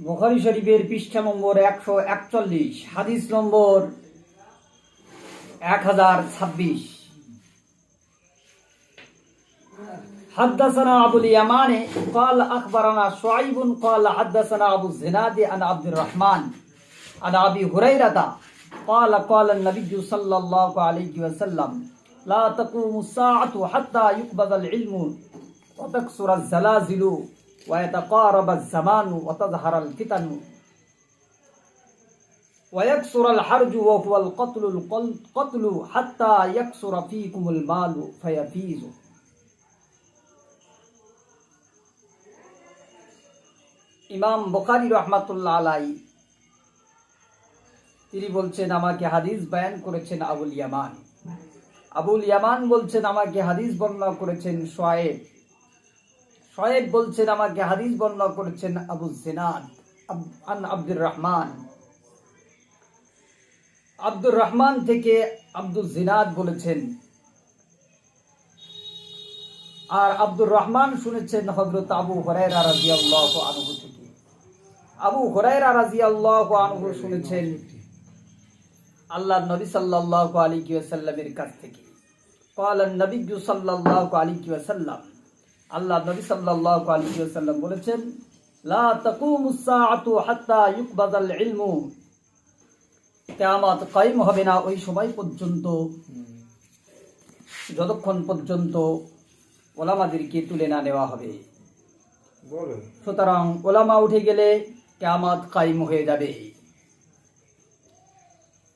বুখারী শরীফের পৃষ্ঠা নম্বর একশো একচল্লিশ হাদিস নম্বর এক হাজার ছাব্বিশ حدثنا أبو اليمان قال أخبرنا شعيب قال حدثنا أبو الزناد عن عبد الرحمن عن أبي هريرة قال قال النبي صلى الله عليه وسلم لا تقوم الساعة حتى يقبض العلم وتكسر الزلازل ويتقارب الزمان وتظهر الفتن ويكسر الحرج وهو القتل القتل حتى يكسر فيكم المال فيفيز ইমাম বখারি রহমাতুল্লাহ আলাই তিনি বলছেন আমাকে হাদিস বয়ান করেছেন আবুল ইয়ামান আবুল ইয়ামান বলছেন আমাকে হাদিস বর্ণনা করেছেন সোয়েব সোয়েব বলছেন আমাকে হাদিস বর্ণনা করেছেন আবু জিনাদ আব- আন আব্দুর রহমান আব্দুর রহমান থেকে আব্দুল জিনাদ বলেছেন আর আব্দুর রহমান শুনেছেন হজরত আবু হরাইরা রাজিয়াল্লাহু আনহু থেকে আবু হরাইরা রাজিয়াল্লাহু আনহু শুনেছেন আল্লাহ নবী সাল্লাল্লাহু আলাইহি ওয়াসাল্লামের কাছ থেকে قال النبي صلى الله عليه وسلم আল্লাহ নবী সাল্লাল্লাহু আলাইহি ওয়াসাল্লাম বলেছেন লা তাকুমুস সাআতু হাত্তা ইউকবাদাল ইলমু। কিয়ামত কায়েম হবে না ওই সময় পর্যন্ত। যতক্ষণ পর্যন্ত ওলামাদেরকে তুলে না নেওয়া হবে। সুতরাং ওলামা উঠে গেলে কেয়ামত কায়েম হয়ে যাবে।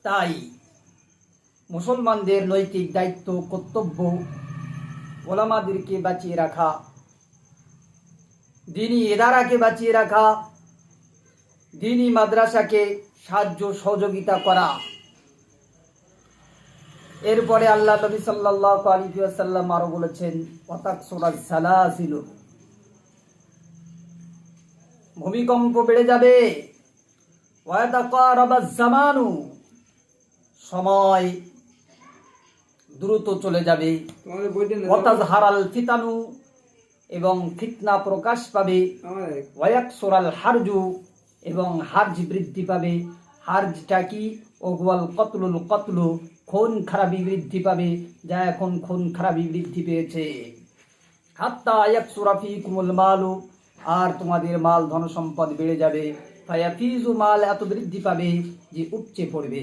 তাই মুসলমানদের নৈতিক দায়িত্ব কর্তব্য ওলামাদেরকে বাঁচিয়ে রাখা। দিনী এদারাকে বাঁচিয়ে রাখা। দিনী মাদ্রাসাকে সাহায্য, সহযোগিতা করা। এরপরে আল্লাহ নবী সাল্লাল্লাহু আলাইহি ওয়াসাল্লাম আরও বলেছেন ওয়াতাকসুরাজ সালাসিলু। ভূমিকম্প বেড়ে যাবে। জামানু সময় দ্রুত চলে যাবে। ফিতানু এবং ফিতনা প্রকাশ পাবে। হারজু এবং হার্জ বৃদ্ধি পাবে। হার্জটা কি? ওগুয়াল কতলুল কতলু খুন খারাপি বৃদ্ধি পাবে। যা এখন খুন খারাপি বৃদ্ধি পেয়েছে। হাত্তা ইয়াকসুরা ফিকুমুল মালু আর তোমাদের মাল ধন সম্পদ বেড়ে যাবে। ফায়াফিজু মাল এত বৃদ্ধি পাবে যে উপচে পড়বে।